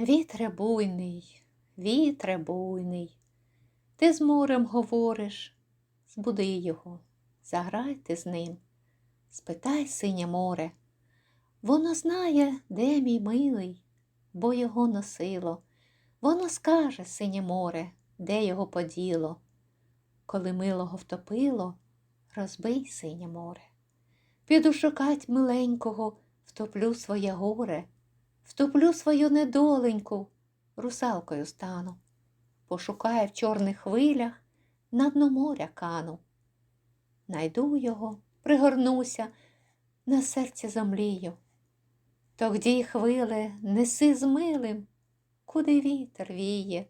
Вітре буйний, вітре буйний, ти з морем говориш, збуди його, заграйте з ним, спитай синє море. Воно знає, де мій милий, бо його носило. Воно скаже, синє море, де його поділо. Коли милого втопило, розбий синє море. Піду шукать миленького, втоплю своє горе, втоплю свою недоленьку, русалкою стану. Пошукаю в чорних хвилях, на дно моря кану. Найду його, пригорнуся, на серці замлію. Тогді хвиле неси з милим, куди вітер віє.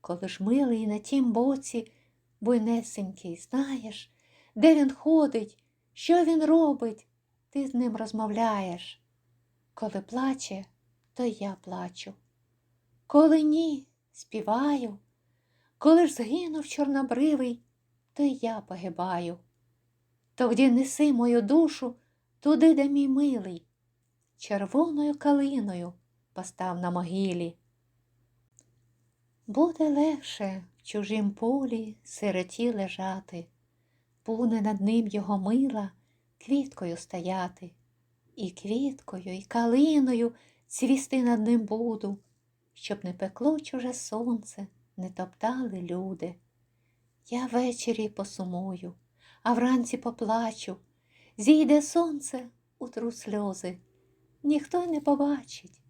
Коли ж милий на тім боці, буйнесенький, знаєш, де він ходить, що він робить, ти з ним розмовляєш. Коли плаче, то я плачу. Коли ні, співаю. Коли ж згинув чорнобривий, то я погибаю. Тоді неси мою душу туди, де мій милий, червоною калиною постав на могилі. Буде легше в чужім полі сироті лежати, буде над ним його мила квіткою стояти, і квіткою, і калиною цвісти над ним буду, щоб не пекло чуже сонце, не топтали люди. Я ввечері посумую, а вранці поплачу, зійде сонце, утру сльози, ніхто й не побачить.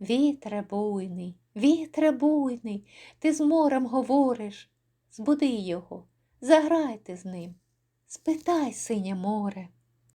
Вітре буйний, вітре буйний, ти з морем говориш, збуди його, заграйте з ним, спитай, синє море.